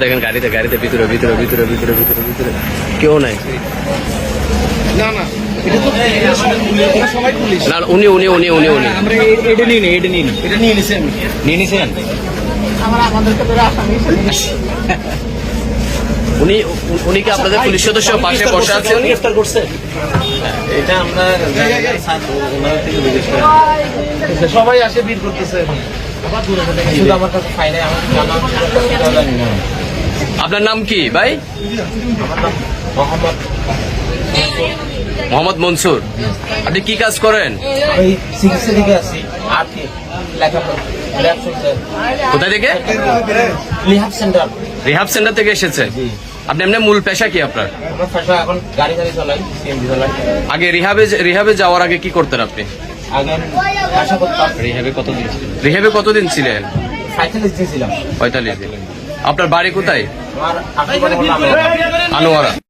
দেখেন গাড়িতে গাড়িতে ভিতরে ভিতরে ভিতরে ভিতরে ভিতরে ভিতরে। কেউ নাই। না না এটা তো এটা সবাই না উনি উনি উনি উনি। উনি আমরা এটা নিয়ে নিই এটা নিয়ে নিই। এটা নিয়ে নিছি নিয়ে নিছেন? উনি উনি কি আপনাদের পুলিশ সদস্য? পাশে বসে আছেন? গ্রেফতার করছে। এটা আমরা থেকে জিজ্ঞেস করি। সবাই আসে ভিড় করতেছে। শুধু আমার কাছে ফাইনাল আমার জানা জানি না আপনার নাম কি? ভাই? মোহাম্মদ মোহাম্মদ মনসুর। আপনি কি কাজ করেন? ওই চিকিৎসা দিকে আছি আর কি লেখাপড়া ল্যাব চলছে। কোথা থেকে? Rehab center. থেকে এসেছে? আপনি এমনি মূল পেশা কি আপনার? আগে রিহাবে রিহাবে যাওয়ার আগে কি করতেন আপনি? আগে পেশা করতাম রিহাবে কত দিয়েছে কতদিন ছিলেন? পঁয়তাল্লিশ দিন। আপনার বাড়ি কোথায়? আমার আনোয়ারা। আনোয়ারা।